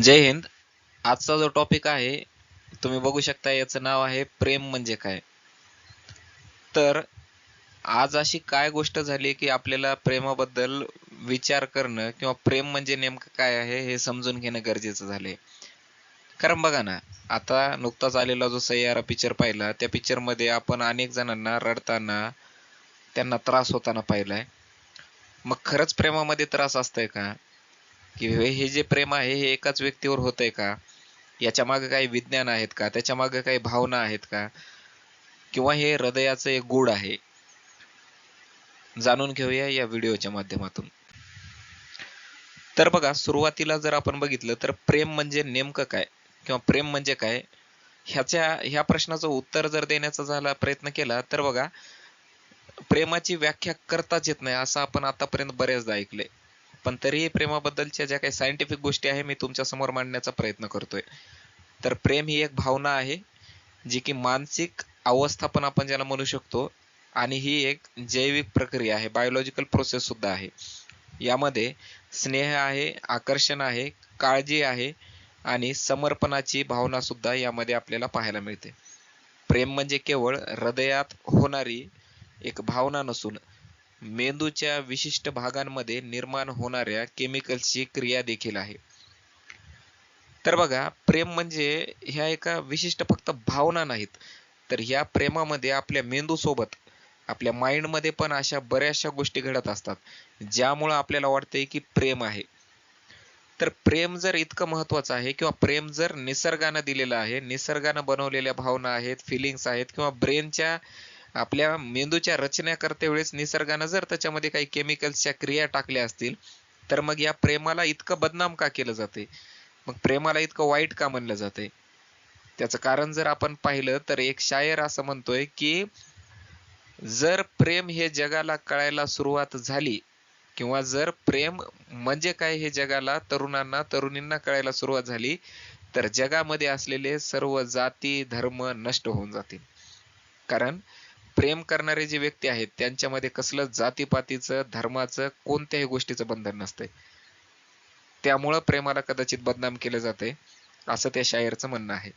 जय हिंद. आजचा जो टॉपिक आहे तुम्ही बघू शकता याचं नाव आहे प्रेम म्हणजे काय. तर आज अशी काय गोष्ट झाली की आपल्याला प्रेमाबद्दल विचार करणं किंवा प्रेम म्हणजे नेमकं काय आहे हे समजून घेणं गरजेचं झालंय. कारण बघा ना आता नुकताच आलेला जो सय्यारा पिक्चर पाहिला त्या पिक्चरमध्ये आपण अनेक जणांना रडताना त्यांना त्रास होताना पाहिलाय. मग खरंच प्रेमामध्ये त्रास असतंय का? की हे जे प्रेम आहे हे एकाच व्यक्तीवर होतंय का? याच्या मागे काही विज्ञान आहेत का? त्याच्यामागे काही भावना आहेत का? किंवा हे हृदयाचं एक गूढ आहे? जाणून घेऊया या व्हिडिओच्या माध्यमातून. तर बघा सुरुवातीला जर आपण बघितलं तर प्रेम म्हणजे नेमकं काय? किंवा प्रेम म्हणजे काय? ह्याच्या ह्या प्रश्नाचं उत्तर जर देण्याचा झाला प्रयत्न केला तर बघा प्रेमाची व्याख्या करताच येत नाही असं आपण आतापर्यंत बऱ्याचदा ऐकलंय. पण तरीही प्रेमाबद्दलच्या ज्या काही सायंटिफिक गोष्टी आहे मी तुमच्यासमोर मांडण्याचा प्रयत्न करतोय. तर प्रेम ही एक भावना आहे जी की मानसिक अवस्था पण आपण ज्याला म्हणू शकतो आणि ही एक जैविक प्रक्रिया आहे बायोलॉजिकल प्रोसेस सुद्धा आहे. यामध्ये स्नेह आहे आकर्षण आहे काळजी आहे आणि समर्पणाची भावना सुद्धा यामध्ये आपल्याला पाहायला मिळते. प्रेम म्हणजे केवळ हृदयात होणारी एक भावना नसून मेंदूच्या विशिष्ट भागांमध्ये निर्माण होणाऱ्या केमिकल्सची क्रिया देखील आहे. तर बघा प्रेम म्हणजे ह्या एका विशिष्ट फक्त भावना नाहीत. तर ह्या प्रेमामध्ये आपल्या मेंदू सोबत आपल्या माइंडमध्ये पण अशा बऱ्याचशा गोष्टी घडत असतात ज्यामुळं आपल्याला वाटतंय की प्रेम आहे. तर प्रेम जर इतकं महत्वाचं आहे किंवा प्रेम जर निसर्गानं दिलेलं आहे निसर्गानं बनवलेल्या भावना आहेत फिलिंग्स आहेत किंवा ब्रेनच्या आपल्या मेंदूच्या रचना करते वेळेस निसर्गानं जर त्याच्यामध्ये काही केमिकल्सच्या क्रिया टाकल्या असतील तर मग या प्रेमाला इतकं बदनाम का केलं जाते? मग प्रेमाला इतकं वाईट का म्हणलं जाते? त्याचं कारण जर आपण पाहिलं तर एक शायर असं म्हणतोय की जर प्रेम हे जगाला कळायला सुरुवात झाली किंवा जर प्रेम म्हणजे काय हे जगाला तरुणांना तरुणींना कळायला सुरुवात झाली तर जगामध्ये असलेले सर्व जाती धर्म नष्ट होऊन जातील. कारण प्रेम करणारे जे व्यक्ती आहेत त्यांच्यामध्ये कसलं जातीपातीचं धर्माचं कोणत्याही गोष्टीचं बंधन नसतंय. त्यामुळं प्रेमाला कदाचित बदनाम केलं जाते असं त्या शायरचं म्हणणं आहे.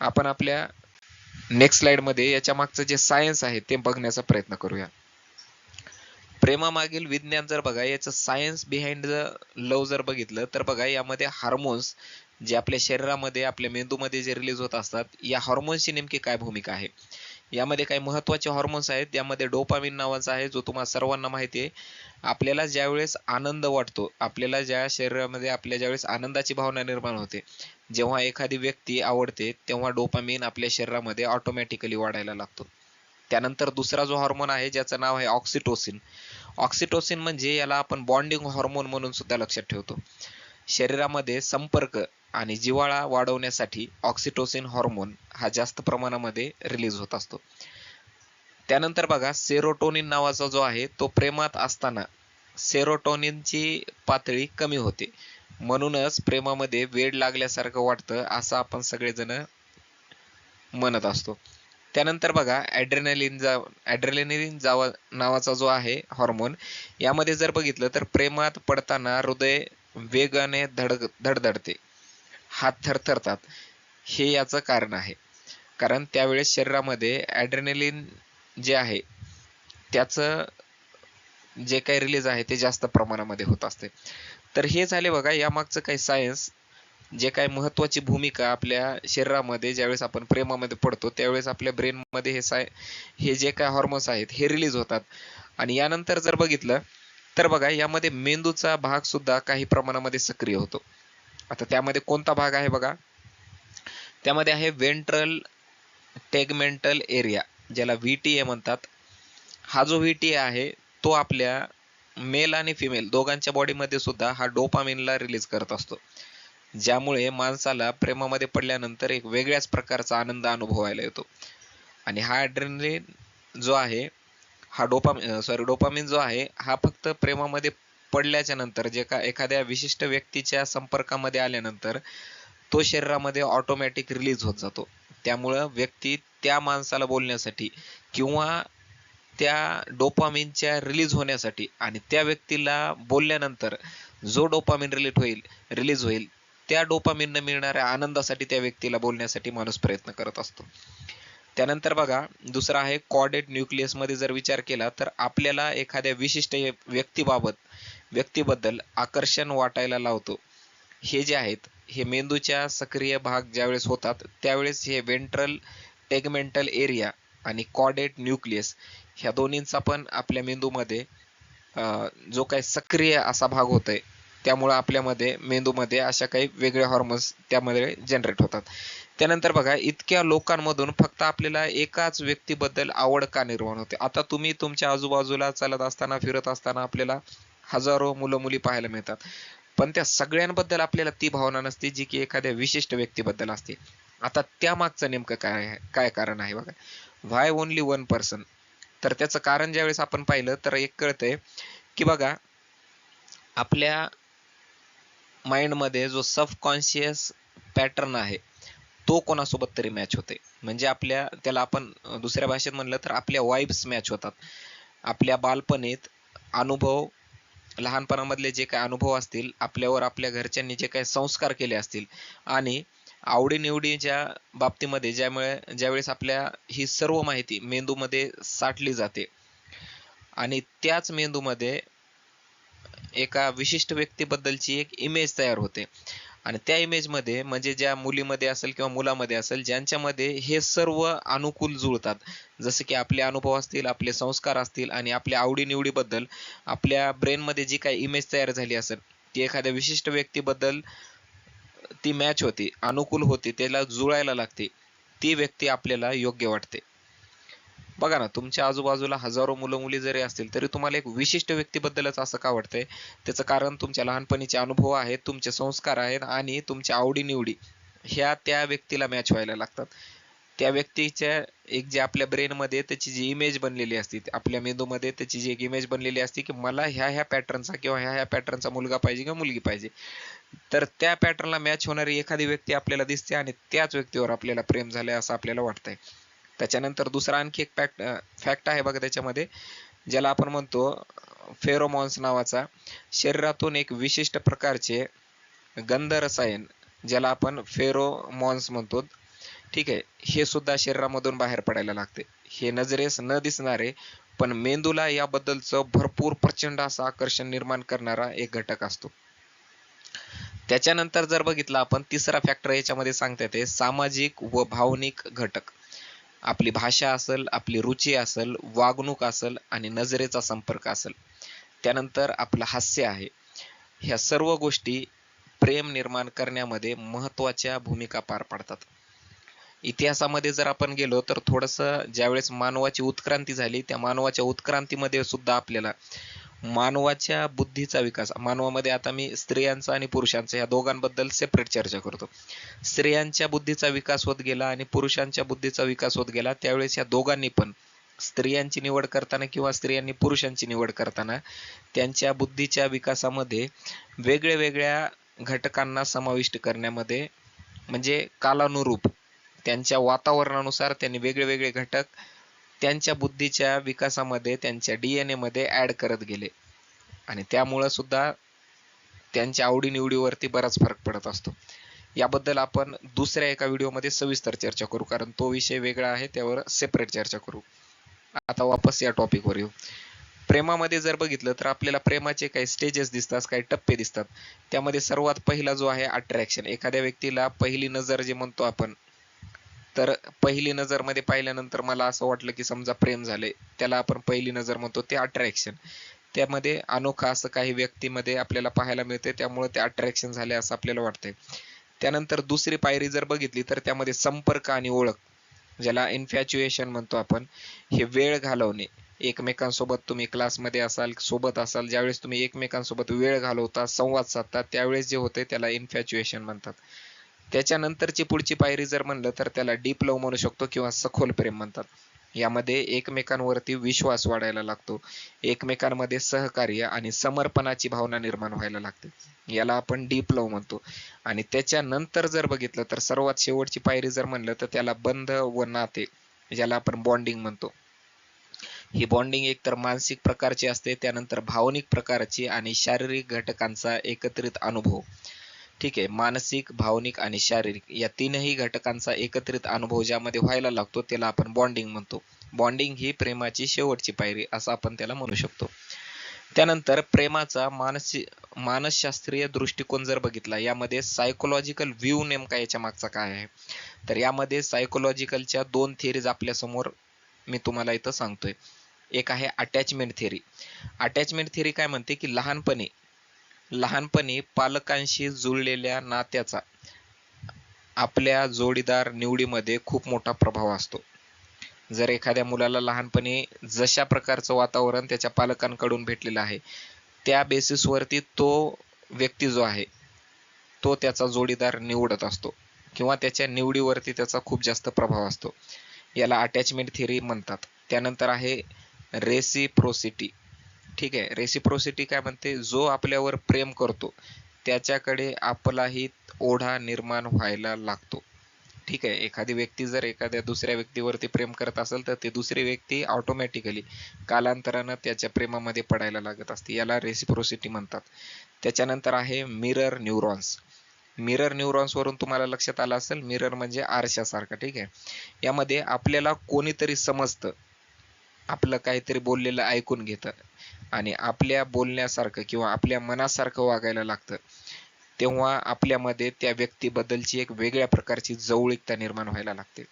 आपण आपल्या नेक्स्ट स्लाइडमध्ये याच्या मागचं जे सायन्स आहे ते बघण्याचा प्रयत्न करूया. प्रेमामागील विज्ञान जर बघा याचं सायन्स बिहाइंड द लव जर बघितलं तर बघा यामध्ये हार्मोन्स जे आपल्या शरीरामध्ये आपल्या मेंदूमध्ये जे रिलीज होत असतात या हार्मोन्सची नेमकी काय भूमिका आहे? यामध्ये काही महत्त्वाचे हॉर्मोन्स आहेत. यामध्ये डोपामिन नावाचा आहे जो तुम्हाला सर्वांना माहिती आहे. आपल्याला ज्यावेळेस आनंद वाटतो आपल्याला ज्या शरीरामध्ये आपल्या ज्यावेळेस आनंदाची भावना निर्माण होते जेव्हा एखादी व्यक्ती आवडते तेव्हा डोपामिन आपल्या शरीरामध्ये ऑटोमॅटिकली वाढायला लागतो. त्यानंतर दुसरा जो हॉर्मोन आहे ज्याचं नाव आहे ऑक्सिटोसिन ऑक्सिटोसिन म्हणजे याला आपण बॉन्डिंग हॉर्मोन म्हणून सुद्धा लक्षात ठेवतो. शरीरामध्ये संपर्क आणि जिव्हाळा वाढवण्यासाठी ऑक्सिटोसिन हॉर्मोन हा जास्त प्रमाणामध्ये रिलीज होत असतो. त्यानंतर बघा सेरोटोनिन नावाचा जो आहे तो प्रेमात असताना सेरोटोनिनची पातळी कमी होते. म्हणूनच प्रेमामध्ये वेड लागल्यासारखं वाटतं असं आपण सगळेजण म्हणत असतो. त्यानंतर बघा ॲड्रेनलिन जा ॲड्रेनलिन जावा नावाचा जो आहे हॉर्मोन यामध्ये जर बघितलं तर प्रेमात पडताना हृदय वेगाने धड धडधडते. हात थरथरतात. हे याचं कारण आहे. कारण त्यावेळेस शरीरामध्ये ॲड्रेनेलिन जे आहे त्याचं जे काही रिलीज आहे ते जास्त प्रमाणामध्ये होत असते. तर हे झाले बघा यामागचं काही सायन्स जे काही महत्वाची भूमिका आपल्या शरीरामध्ये ज्यावेळेस आपण प्रेमामध्ये पडतो त्यावेळेस आपल्या ब्रेनमध्ये हे साय हे जे काय हॉर्मोन्स आहेत हे रिलीज होतात. आणि यानंतर जर बघितलं तर बघा यामध्ये मेंदूचा भाग सुद्धा काही प्रमाणामध्ये सक्रिय होतो. आता त्यामध्ये कोणता भाग आहे बघा? त्यामध्ये आहे वेंट्रल टेगमेंटल एरिया ज्याला व्ही टी ए म्हणतात. हा जो व्ही टी ए आहे तो आपल्या मेल आणि फिमेल दोघांच्या बॉडीमध्ये सुद्धा हा डोपामिनला रिलीज करत असतो. ज्यामुळे माणसाला प्रेमामध्ये पडल्यानंतर एक वेगळ्याच प्रकारचा आनंद अनुभवायला येतो. आणि हा ॲड्रेनलिन जो आहे हा डोपामिन सॉरी डोपामिन जो आहे हा फक्त प्रेमामध्ये पडल्याच्या नंतर जे का एखाद्या विशिष्ट व्यक्तीच्या संपर्कामध्ये आल्यानंतर तो शरीरामध्ये ऑटोमॅटिक रिलीज होत जातो. त्यामुळं व्यक्ती त्या माणसाला बोलण्यासाठी किंवा त्या डोपामिनच्या रिलीज होण्यासाठी आणि त्या व्यक्तीला बोलल्यानंतर जो डोपामिन रिलीट होईल रिलीज होईल त्या डोपामिननं मिळणाऱ्या आनंदासाठी त्या व्यक्तीला बोलण्यासाठी माणूस प्रयत्न करत असतो. त्यानंतर बघा दुसरा आहे कॉर्डेट न्यूक्लियसमध्ये जर विचार केला तर आपल्याला एखाद्या विशिष्ट व्यक्तीबाबत व्यक्तीबद्दल आकर्षण वाटायला लावतो. हे जे आहेत हे मेंदूच्या सक्रिय भाग ज्यावेळेस होतात त्यावेळेस हे वेंट्रल टेगमेंटल एरिया आणि कॉर्डेट न्यूक्लियस ह्या दोन्हींचा पण आपल्या मेंदूमध्ये अं, जो काही सक्रिय असा भाग होतोय त्यामुळं आपल्यामध्ये मेंदूमध्ये अशा काही वेगळे हॉर्मोन्स त्यामध्ये जनरेट होतात. त्यानंतर बघा इतक्या लोकांमधून फक्त आपल्याला एकाच व्यक्तीबद्दल आवड का निर्माण होते? आता तुम्ही तुमच्या आजूबाजूला चालत असताना फिरत असताना आपल्याला हजारो मुलं मुली पाहायला मिळतात. पण त्या सगळ्यांबद्दल आपल्याला ती भावना नसते जी की एखाद्या विशिष्ट व्यक्तीबद्दल असते. आता त्या मागचं नेमकं काय आहे? काय कारण आहे बघा? व्हाय ओनली वन पर्सन तर त्याचं कारण ज्यावेळेस आपण पाहिलं तर एक कळतंय की बघा आपल्या माइंडमध्ये जो सबकॉन्शियस पॅटर्न आहे तो कोणासोबत तरी मॅच होते. म्हणजे आपल्या त्याला आपण दुसऱ्या भाषेत म्हणलं तर आपल्या वाईब्स मॅच होतात. आपल्या बालपणीत अनुभव लहानपणामधले जे काही अनुभव असतील आपल्यावर आपल्या घरच्यांनी जे काही संस्कार केले असतील आणि आवडीनिवडीच्या बाबतीमध्ये ज्यामुळे ज्यावेळेस आपल्या ही सर्व माहिती मेंदूमध्ये साठली जाते आणि त्याच मेंदूमध्ये एका विशिष्ट व्यक्तीबद्दलची एक इमेज तयार होते. आणि त्या इमेजमध्ये म्हणजे ज्या मुलीमध्ये असेल किंवा मुलामध्ये असेल ज्यांच्यामध्ये हे सर्व अनुकूल जुळतात. जसे की आपले अनुभव असतील आपले संस्कार असतील आणि आपल्या आवडीनिवडीबद्दल आपल्या ब्रेनमध्ये जी काही इमेज तयार झाली असेल ती एखाद्या विशिष्ट व्यक्तीबद्दल ती मॅच होते अनुकूल होते त्याला जुळायला लागते ती व्यक्ती आपल्याला योग्य वाटते. बघा ना तुमच्या आजूबाजूला हजारो मुलं मुली जरी असतील तरी तुम्हाला एक विशिष्ट व्यक्तीबद्दलच असं का वाटतंय? त्याचं कारण तुमच्या लहानपणीचे अनुभव आहेत तुमचे संस्कार आहेत आणि तुमच्या आवडीनिवडी ह्या त्या व्यक्तीला मॅच व्हायला लागतात. त्या व्यक्तीच्या एक जे आपल्या ब्रेनमध्ये त्याची जी इमेज बनलेली असते आपल्या मेंदूमध्ये त्याची जी एक इमेज बनलेली असते की मला ह्या ह्या पॅटर्नचा किंवा ह्या ह्या पॅटर्नचा मुलगा पाहिजे किंवा मुलगी पाहिजे. तर त्या पॅटर्नला मॅच होणारी एखादी व्यक्ती आपल्याला दिसते आणि त्याच व्यक्तीवर आपल्याला प्रेम झालंय असं आपल्याला वाटतंय. त्याच्यानंतर दुसरा आणखी एक फॅक्ट फॅक्ट आहे बघा त्याच्यामध्ये ज्याला आपण म्हणतो फेरोमॉन्स नावाचा. शरीरातून एक विशिष्ट प्रकारचे गंध रसायन ज्याला आपण फेरोमॉन्स म्हणतो. ठीक आहे? हे सुद्धा शरीरामधून बाहेर पडायला लागते. हे नजरेस न दिसणारे पण मेंदूला याबद्दलचं भरपूर प्रचंड असं आकर्षण निर्माण करणारा एक घटक असतो. त्याच्यानंतर जर बघितलं आपण तिसरा फॅक्टर याच्यामध्ये सांगता येते सामाजिक व भावनिक घटक. आपली भाषा असेल आपली रुची असेल वागणूक असेल आणि नजरेचा संपर्क असेल. त्यानंतर आपलं हास्य आहे. ह्या सर्व गोष्टी प्रेम निर्माण करण्यामध्ये महत्त्वाच्या भूमिका पार पाडतात. इतिहासामध्ये जर आपण गेलो तर थोडस ज्यावेळेस मानवाची उत्क्रांती झाली त्या मानवाच्या उत्क्रांतीमध्ये सुद्धा आपल्याला मानवाच्या बुद्धीचा विकास. मानवामध्ये आता मी स्त्रियांचा आणि पुरुषांचा या दोघांबद्दल सेपरेट चर्चा करतो. स्त्रियांच्या बुद्धीचा विकास होत गेला आणि पुरुषांच्या बुद्धीचा विकास होत गेला त्यावेळेस या दोघांनी पण स्त्रियांची निवड करताना किंवा स्त्रियांनी पुरुषांची निवड करताना त्यांच्या बुद्धीच्या विकासामध्ये वेगळ्या वेगळ्या घटकांना समाविष्ट करण्यामध्ये म्हणजे कालानुरूप त्यांच्या वातावरणानुसार त्यांनी वेगळे वेगळे घटक त्यांच्या बुद्धीच्या विकासामध्ये त्यांच्या डी एनमध्ये ऍड करत गेले. आणि त्यामुळं सुद्धा त्यांच्या आवडीनिवडीवरती बराच फरक पडत असतो. याबद्दल आपण दुसऱ्या एका व्हिडिओमध्ये सविस्तर चर्चा करू कारण तो विषय वेगळा आहे त्यावर सेपरेट चर्चा करू. आता वापस या टॉपिकवर येऊ. प्रेमामध्ये जर बघितलं तर आपल्याला प्रेमाचे काही स्टेजेस दिसतात काही टप्पे दिसतात. त्यामध्ये सर्वात पहिला जो आहे अट्रॅक्शन एखाद्या व्यक्तीला पहिली नजर जे म्हणतो आपण तर पहिली नजरमध्ये पाहिल्यानंतर मला असं वाटलं की समजा प्रेम झाले त्याला आपण पहिली नजर म्हणतो ते अट्रॅक्शन त्यामध्ये अनोखा असं काही व्यक्तीमध्ये आपल्याला पाहायला मिळते त्यामुळे ते अट्रॅक्शन झाले असं आपल्याला वाटतंय. त्यानंतर दुसरी पायरी जर बघितली तर त्यामध्ये संपर्क आणि ओळख ज्याला इन्फॅच्युएशन म्हणतो आपण हे वेळ घालवणे. एकमेकांसोबत तुम्ही क्लासमध्ये असाल सोबत असाल ज्यावेळेस तुम्ही एकमेकांसोबत वेळ घालवता संवाद साधता त्यावेळेस जे होते त्याला इन्फॅच्युएशन म्हणतात. त्याच्यानंतरची पुढची पायरी जर म्हणलं तर त्याला डीप लव म्हणू शकतो किंवा सखोल प्रेम म्हणतात. यामध्ये एकमेकांवरती विश्वास वाढायला लागतो. एकमेकांमध्ये सहकार्य आणि समर्पणाची भावना निर्माण व्हायला लागते. याला आपण डीप लव म्हणतो. आणि त्याच्यानंतर जर बघितलं तर सर्वात शेवटची पायरी जर म्हणलं तर त्याला बंध व नाते ज्याला आपण बॉन्डिंग म्हणतो. ही बॉन्डिंग एकतर मानसिक प्रकारची असते त्यानंतर भावनिक प्रकारची आणि शारीरिक घटकांचा एकत्रित अनुभव. ठीक आहे. मानसिक भावनिक आणि शारीरिक या तीनही घटकांचा एकत्रित अनुभव ज्यामध्ये व्हायला लागतो त्याला आपण बॉन्डिंग म्हणतो. बॉन्डिंग ही प्रेमाची शेवटची पायरी असं आपण त्याला म्हणू शकतो. त्यानंतर प्रेमाचा मानसिक मानसशास्त्रीय दृष्टिकोन जर बघितला यामध्ये सायकोलॉजिकल व्ह्यू नेमका याच्या मागचा काय आहे? तर यामध्ये सायकोलॉजिकलच्या दोन थिअरीज आपल्यासमोर मी तुम्हाला इथं सांगतोय. एक आहे अटॅचमेंट थिअरी अटॅचमेंट थिअरी काय म्हणते? की लहानपणी लहानपणी पालकांशी जुळलेल्या नात्याचा आपल्या जोडीदार निवडीमध्ये खूप मोठा प्रभाव असतो. जर एखाद्या मुलाला लहानपणी जशा प्रकारचं वातावरण त्याच्या पालकांकडून भेटलेलं आहे त्या बेसिसवरती तो व्यक्ती जो आहे तो त्याचा जोडीदार निवडत असतो किंवा त्याच्या निवडीवरती त्याचा खूप जास्त प्रभाव असतो. याला अटॅचमेंट थिअरी म्हणतात. त्यानंतर आहे रेसिप्रोसिटी ठीक आहे. रेसिप्रोसिटी काय म्हणते? जो आपल्यावर प्रेम करतो त्याच्याकडे आपलाही ओढा निर्माण व्हायला लागतो. ठीक आहे. एखादी व्यक्ती जर एखाद्या दुसऱ्या व्यक्तीवरती प्रेम करत असेल तर ती दुसरी व्यक्ती ऑटोमॅटिकली कालांतरानं त्याच्या प्रेमामध्ये पडायला लागत असते. याला रेसिप्रोसिटी म्हणतात. त्याच्यानंतर आहे मिरर न्यूरॉन्स मिरर न्यूरॉन्स वरून तुम्हाला लक्षात आलं असेल मिरर म्हणजे आरशासारखा. ठीक आहे. यामध्ये आपल्याला कोणीतरी समजतं. आपलं काहीतरी बोललेलं ऐकून घेतं. आणि आपल्या बोलण्यासारखं किंवा आपल्या मनासारखं वागायला लागतं. तेव्हा आपल्यामध्ये त्या व्यक्तीबद्दलची एक वेगळ्या प्रकारची जवळीकता निर्माण व्हायला लागते.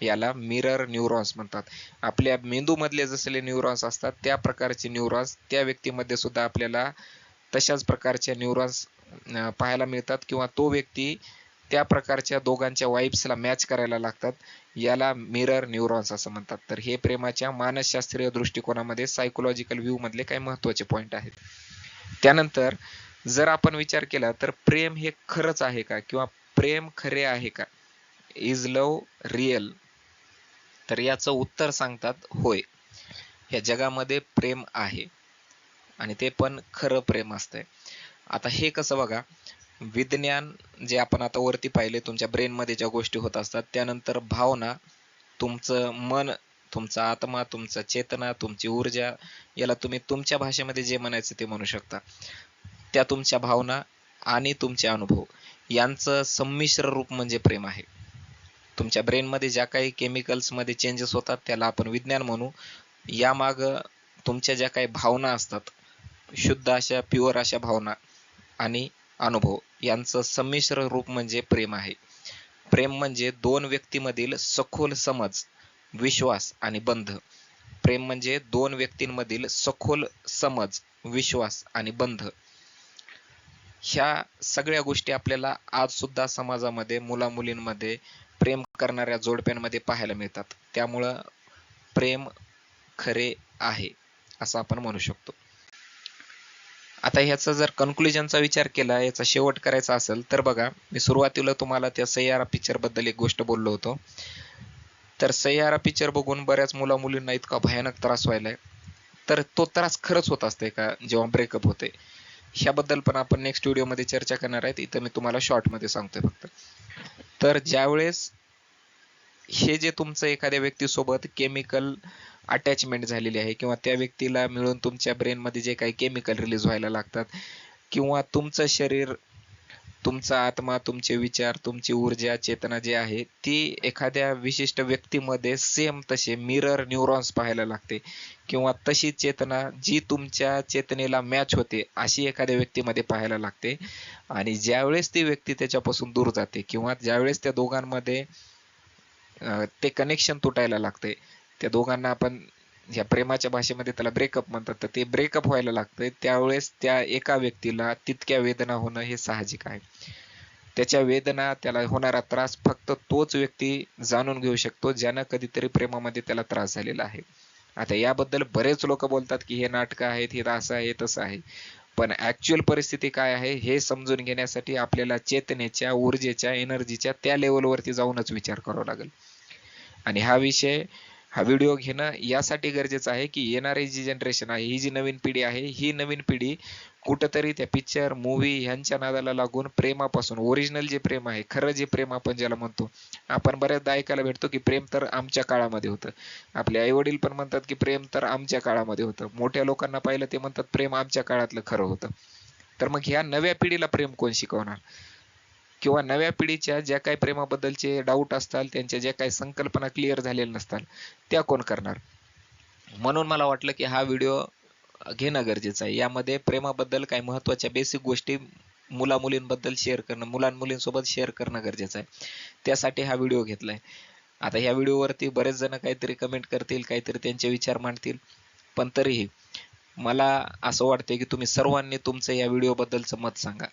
याला मिरर न्यूरॉन्स म्हणतात. आपल्या मेंदूमधले जसले न्यूरॉन्स असतात त्या प्रकारचे न्यूरॉन्स त्या व्यक्तीमध्ये सुद्धा आपल्याला तशाच प्रकारच्या न्यूरॉन्स पाहायला मिळतात. किंवा तो व्यक्ती त्या प्रकारच्या दोघांच्या वाईब्सला मॅच करायला लागतात. याला मिरर न्यूरॉन्स असं म्हणतात. तर हे प्रेमाच्या मानसशास्त्रीय दृष्टिकोनामध्ये सायकोलॉजिकल व्ह्यू मधले काही महत्त्वाचे पॉईंट आहेत. त्यानंतर जर आपण विचार केला तर प्रेम हे खरंच आहे का? किंवा प्रेम खरे आहे का? इज लव रिअल तर याचं उत्तर सांगतात होय. ह्या जगामध्ये प्रेम आहे. आणि ते पण खरं प्रेम असतंय. आता हे कसं बघा? विज्ञान जे आपण आता वरती पाहिले तुमच्या ब्रेनमध्ये ज्या गोष्टी होत असतात त्यानंतर भावना तुमचं मन तुमचा आत्मा तुमचा चेतना तुमची ऊर्जा याला तुम्ही तुमच्या भाषेमध्ये जे म्हणायचं ते म्हणू शकता. त्या तुमच्या भावना आणि तुमचे अनुभव यांचं संमिश्र रूप म्हणजे प्रेम आहे. तुमच्या ब्रेनमध्ये ज्या काही केमिकल्समध्ये चेंजेस होतात त्याला आपण विज्ञान म्हणू. यामाग तुमच्या ज्या काही भावना असतात शुद्ध अशा प्युअर अशा भावना आणि अनुभव. यांचं संमिश्र रूप म्हणजे प्रेम आहे. प्रेम म्हणजे दोन व्यक्तीमधील सखोल समज विश्वास आणि बंध. प्रेम म्हणजे दोन व्यक्तींमधील सखोल समज विश्वास आणि बंध. ह्या सगळ्या गोष्टी आपल्याला आज सुद्धा समाजामध्ये मुला मुलींमध्ये प्रेम करणाऱ्या जोडप्यांमध्ये पाहायला मिळतात. त्यामुळं प्रेम खरे आहे असं आपण म्हणू शकतो. आता ह्याचा जर कन्क्लुजनचा विचार केला याचा शेवट करायचा असेल तर बघा मी सुरुवातीला तुम्हाला त्या सय्यारा पिक्चरबद्दल एक गोष्ट बोललो होतो. तर सय्यारा पिक्चर बघून बऱ्याच मुला मुलींना इतका भयानक त्रास व्हायलाय तर तो त्रास खरंच होत असते का जेव्हा ब्रेकअप होते? ह्याबद्दल पण आपण नेक्स्ट व्हिडिओमध्ये चर्चा करणार आहेत. इथं मी तुम्हाला शॉर्टमध्ये सांगतोय फक्त. तर ज्यावेळेस हे जे तुमचं एखाद्या व्यक्तीसोबत केमिकल अटॅचमेंट झालेली आहे किंवा त्या व्यक्तीला मिळून तुमच्या ब्रेनमध्ये जे काही केमिकल रिलीज व्हायला लागतात किंवा तुमचं शरीर तुमचा आत्मा तुमचे विचार तुमची ऊर्जा चेतना जी आहे ती एखाद्या विशिष्ट व्यक्तीमध्ये सेम तसे मिरर न्यूरॉन्स पाहायला लागते. किंवा तशी चेतना जी तुमच्या चेतनेला मॅच होते अशी एखाद्या व्यक्तीमध्ये पाहायला लागते. आणि ज्यावेळेस ती व्यक्ती त्याच्यापासून दूर जाते किंवा ज्यावेळेस त्या दोघांमध्ये ते कनेक्शन तुटायला लागते त्या दोघांना आपण या प्रेमाच्या भाषेमध्ये त्याला ब्रेकअप म्हणतात. तर ते ब्रेकअप व्हायला लागतंय. त्यावेळेस त्या एका व्यक्तीला तितक्या वेदना होणं हे साहजिक आहे. त्याच्या वेदना त्याला होणारा त्रास फक्त तोच व्यक्ती जाणून घेऊ शकतो ज्यानं कधीतरी प्रेमामध्ये त्याला त्रास झालेला आहे. आता याबद्दल बरेच लोक बोलतात की हे नाटकं आहेत हे असं आहे तसं आहे. पण ऍक्च्युअल परिस्थिती काय आहे हे समजून घेण्यासाठी आपल्याला चेतनेच्या ऊर्जेच्या एनर्जीच्या त्या लेवलवरती जाऊनच विचार करावा लागेल. आणि हा विषय हा व्हिडिओ घेणं यासाठी गरजेचं आहे की येणारी जी जनरेशन आहे ही जी नवीन पिढी आहे ही नवीन पिढी कुठंतरी त्या पिक्चर मूवी ह्यांच्या नादाला लागून प्रेमापासून ओरिजिनल जे प्रेम आहे खरं जे प्रेम आपण ज्याला म्हणतो आपण बऱ्याचदा ऐकायला भेटतो की प्रेम तर आमच्या काळामध्ये होतं. आपले आई वडील पण म्हणतात की प्रेम तर आमच्या काळामध्ये होतं. मोठ्या लोकांना पाहिलं ते म्हणतात प्रेम आमच्या काळातलं खरं होतं. तर मग ह्या नव्या पिढीला प्रेम कोण शिकवणार? किंवा नव्या पिढीच्या ज्या काही प्रेमाबद्दलचे डाऊट असतात त्यांच्या ज्या काही संकल्पना क्लिअर झालेल्या नसतात त्या कोण करणार? म्हणून मला वाटलं की हा व्हिडिओ घेणं गरजेचं आहे. यामध्ये प्रेमाबद्दल काही महत्त्वाच्या बेसिक गोष्टी मुला मुलींबद्दल शेअर करणं मुलां मुलींसोबत शेअर करणं गरजेचं आहे. त्यासाठी हा व्हिडिओ घेतलाय. आता ह्या व्हिडिओवरती बरेच जण काहीतरी कमेंट करतील काहीतरी त्यांचे विचार मांडतील. पण तरीही मला असं वाटतंय की तुम्ही सर्वांनी तुमचं या व्हिडिओबद्दलचं मत सांगा.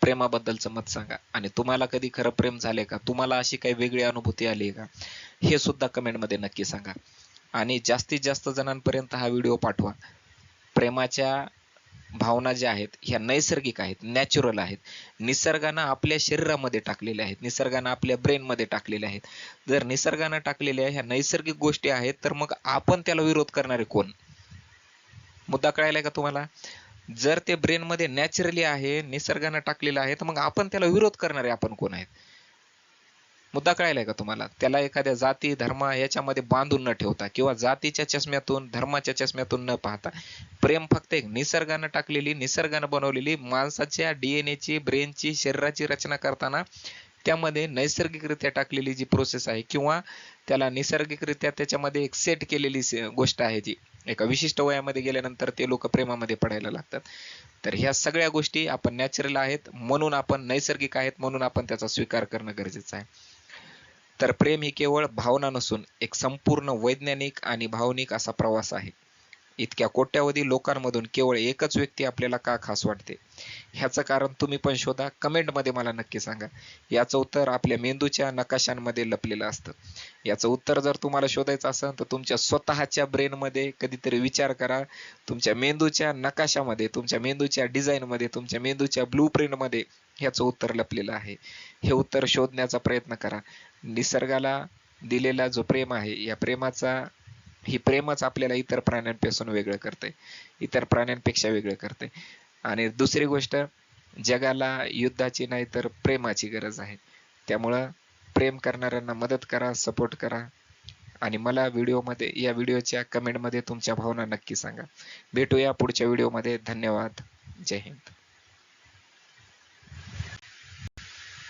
प्रेमाबद्दलचं मत सांगा. आणि तुम्हाला कधी खरं प्रेम झाले का? तुम्हाला अशी काही वेगळी अनुभूती आली का? हे सुद्धा कमेंटमध्ये नक्की सांगा. आणि जास्तीत जास्त जणांपर्यंत हा व्हिडिओ पाठवा. प्रेमाच्या भावना ज्या आहेत ह्या नैसर्गिक आहेत नॅचरल आहेत. निसर्गानं आपल्या शरीरामध्ये टाकलेल्या आहेत. निसर्गानं आपल्या ब्रेनमध्ये टाकलेल्या आहेत. जर निसर्गानं टाकलेल्या ह्या नैसर्गिक गोष्टी आहेत तर मग आपण त्याला विरोध करणारे कोण? मुद्दा कळायला का तुम्हाला? जर ते ब्रेनमध्ये नॅचरली आहे निसर्गानं टाकलेलं आहे तर मग आपण त्याला विरोध करणारे आपण कोण आहेत? मुद्दा कळायलाय का तुम्हाला? त्याला एखाद्या जाती धर्म याच्यामध्ये बांधून न ठेवता किंवा जातीच्या चष्म्यातून धर्माच्या चष्म्यातून न पाहता प्रेम फक्त एक निसर्गानं टाकलेली निसर्गानं बनवलेली माणसाच्या डीएनए ची ब्रेनची शरीराची रचना करताना त्यामध्ये नैसर्गिकरित्या टाकलेली जी प्रोसेस आहे किंवा त्याला निसर्गिकरित्या त्याच्यामध्ये एक सेट केलेली गोष्ट आहे जी. एका विशिष्ट वयामध्ये गेल्यानंतर ते लोक प्रेमामध्ये पडायला लागतात. तर ह्या सगळ्या गोष्टी आपण नॅचरल आहेत म्हणून आपण नैसर्गिक आहेत म्हणून आपण त्याचा स्वीकार करणं गरजेचं आहे. तर प्रेम ही केवळ भावना नसून एक संपूर्ण वैज्ञानिक आणि भावनिक असा प्रवास आहे. इतक्या कोट्यावधी लोकांमधून केवळ एकच व्यक्ती आपल्याला का खास वाटते? ह्याचं कारण तुम्ही पण शोधा. कमेंटमध्ये मला नक्की सांगा. याचं उत्तर आपल्या मेंदूच्या नकाशांमध्ये लपलेलं असतं. याचं उत्तर जर तुम्हाला शोधायचं असेल तर तुमच्या स्वतःच्या ब्रेनमध्ये कधीतरी विचार करा. तुमच्या मेंदूच्या नकाशामध्ये तुमच्या मेंदूच्या डिझाईनमध्ये तुमच्या मेंदूच्या ब्लू प्रिंटमध्ये ह्याचं उत्तर लपलेलं आहे. हे उत्तर शोधण्याचा प्रयत्न करा. निसर्गाला दिलेला जो प्रेम आहे या प्रेमाचा ही प्रेमच आपल्याला इतर प्राण्यांपासून वेगळं करते इतर प्राण्यांपेक्षा वेगळं करते आणि दुसरी गोष्ट जगाला युद्धाची नाही तर प्रेमाची गरज आहे. त्यामुळं प्रेम करणाऱ्यांना मदत करा सपोर्ट करा. आणि मला व्हिडिओमध्ये या व्हिडिओच्या कमेंटमध्ये तुमच्या भावना नक्की सांगा. भेटूया पुढच्या व्हिडिओमध्ये. धन्यवाद. जय हिंद.